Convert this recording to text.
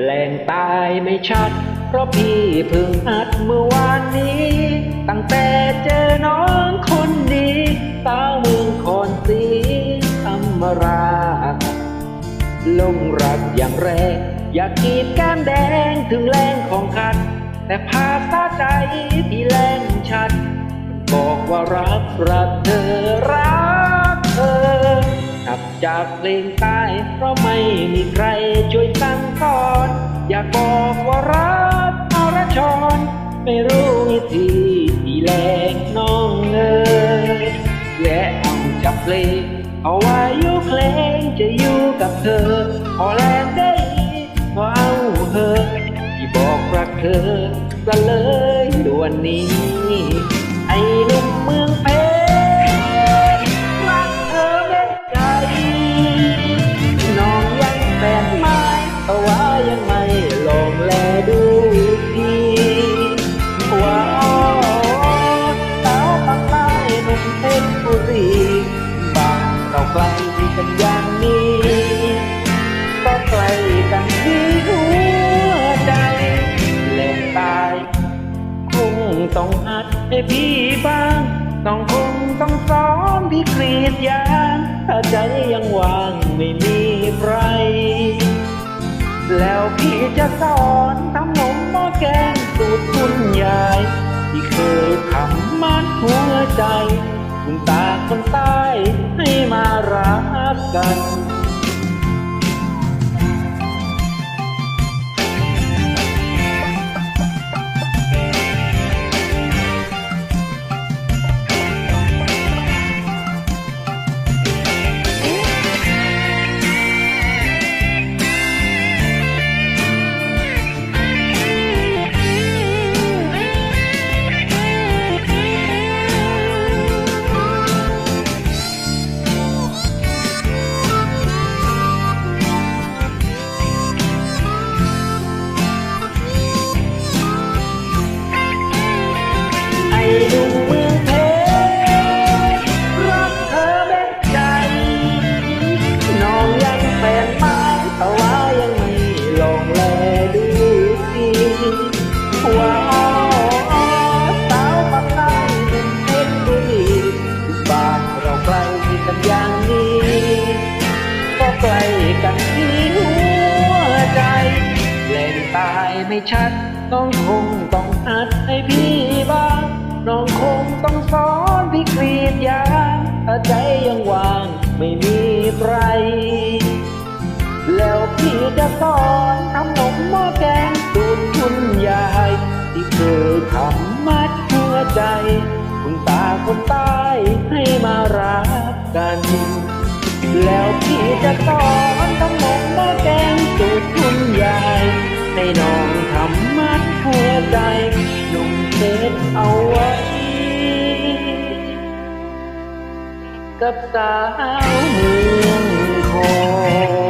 แหล่งตายไม่ชัด เพราะพี่เพิ่งอัดเมื่อวานนี้ ตั้งแต่เจอน้องคนดีสาวเมืองคอนสีธรรมราชลงรักอย่างแรง อยากกีดแก้มแดงถึงแรงของคัน แต่ภาษาใจที่แรงชัด บอกว่ารักรักเธอรักเธอ กลับจากเพลงใต้เพราะไม่มีใครช่วยากบอกว่ารักอรชรไม่รู้วิธีที่แลกน้องเอ๋ยและเอาจับเพลงเอาไว้อยู่เพลงจะอยู่กับเธอ พอแลงได้ก็เอาเธอที่บอกรักเธอซะเลยด่วนนี้ ไอ้หนุ่มเมือง ลกันอย่างนี้ก็ไกลกันที่หัวใจแหลงตายคงต้องหัดให้พี่บ้างต้องคงต้องสอนพี่กรีดยางถ้าใจยังว่างไม่มีใคร แล้วพี่จะสอนทำนมหม้อแกงสูตรคุณยาย ที่เคยทำมัดหัวใจ คุณตาคนใต้ให้มารักกัน ไม่ชัดต้องคงต้องอัดให้พี่บ้าง น้องคงต้องสอนพี่กรีดยาถ้าใจยังว่างไม่มีใคร แล้วพี่จะสอนทำนมหม้อแกงสูตรคุณยาย ที่เคยทำมัดหัวใจ คุณตาคนใต้ให้มารักกัน แล้วพี่จะสอนทำนมหม้อแกงสูตรคุณยายให้น้องทำมัดหัวใจนุ่มเช็ดเอาไว้ กับสาวเมืองคอน